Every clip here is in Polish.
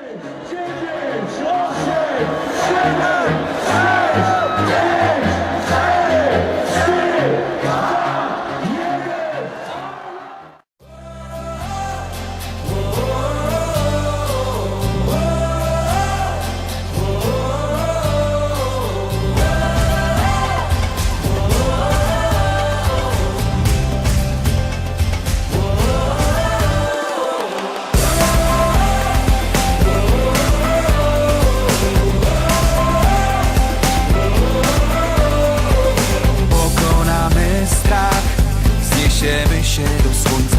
9, 10, 8, 7.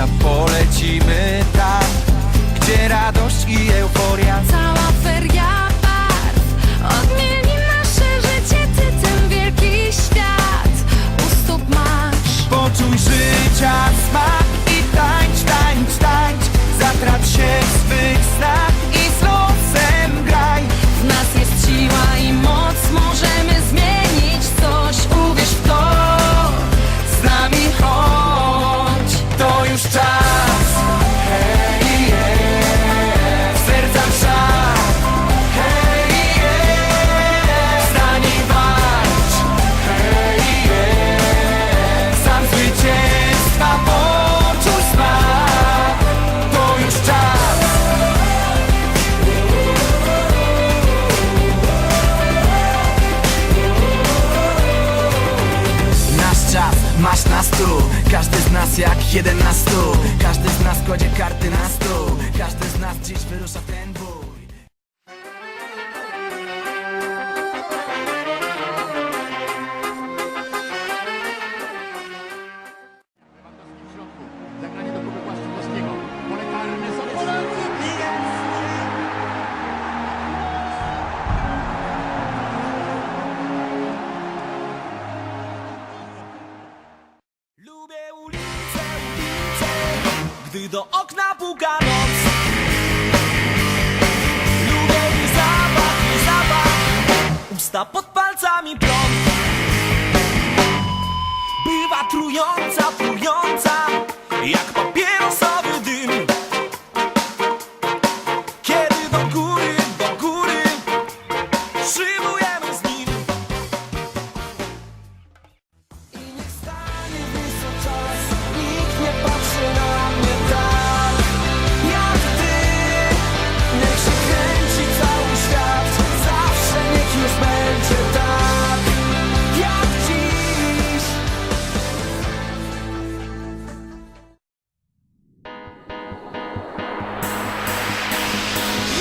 Polecimy tam Gdzie radość i euforia. Cała feria barw. Odmieni nasze życie, ty ten wielki świat. U stóp masz. Poczuj życia smak I tańcz, tańcz, tańcz. Zatrać się w swych Każdy z nas jak jeden na stu Każdy z nas kładzie karty na Do okna puka noc Lubię jej zapach, jej zapach. Usta pod palcami prąd Bywa trująca, trująca